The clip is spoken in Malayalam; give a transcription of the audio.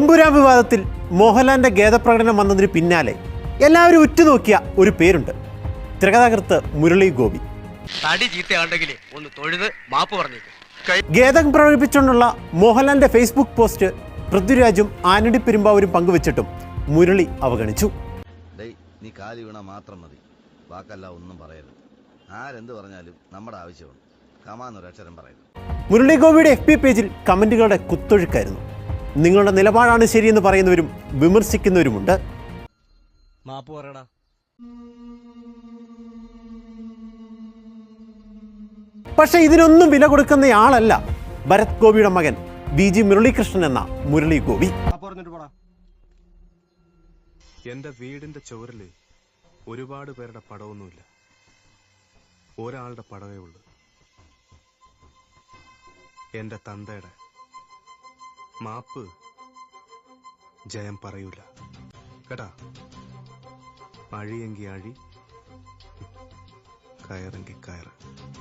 എമ്പുരാൻ വിവാദത്തിൽ മോഹൻലാലിന്റെ ഖേദപ്രകടനം വന്നതിന് പിന്നാലെ എല്ലാവരും ഉറ്റുനോക്കിയ ഒരു പേരുണ്ട്. തിരകഥാകൃത്ത് മുരളി ഗോപി. തടി ചീത്തയാണ്ടെങ്കിൽ ഒന്ന് തൊഴുത് മാപ്പ് പറഞ്ഞേക്കും. ഗേദം പ്രകടിപ്പിച്ചുകൊണ്ടുള്ള മോഹൻലാലിന്റെ ഫേസ്ബുക്ക് പോസ്റ്റ് പൃഥ്വിരാജും ആനടി പെരുമ്പാവൂരും പങ്കുവച്ചിട്ടും മുരളി അവഗണിച്ചു. നീ കാലി വീണ മാത്രം മതി. വാക്കല്ല ഒന്നും പറയരുത്. ആരെന്ത് പറഞ്ഞാലും നമ്മുടെ ആവശ്യമാണ്. കമാന്നൊരക്ഷരം പറയരുത്. മുരളി ഗോപിയുടെ എഫ് പി പേജിൽ കമന്റുകളുടെ കുത്തൊഴുക്കായിരുന്നു. നിങ്ങളുടെ നിലപാടാണ് ശരിയെന്ന് പറയുന്നവരും വിമർശിക്കുന്നവരുമുണ്ട്. മാപ്പ് പറയടാ. പക്ഷേ ഇതിനൊന്നും വില കൊടുക്കുന്ന ആളല്ല ഭരത് ഗോപിയുടെ മകൻ ബി ജി മുരളീകൃഷ്ണൻ എന്ന മുരളി ഗോപി എന്റെ വീടിന്റെ ചുവരിൽ ഒരുപാട് പേരുടെ പടമൊന്നുമില്ല ഒരാളുടെ പടമേ ഉള്ളൂ. എന്റെ തന്തയുടെ മാപ്പ്. ജയം പറയൂല. കേട്ടാ? അഴിയെങ്കി അഴി കയറെങ്കി കയറ്.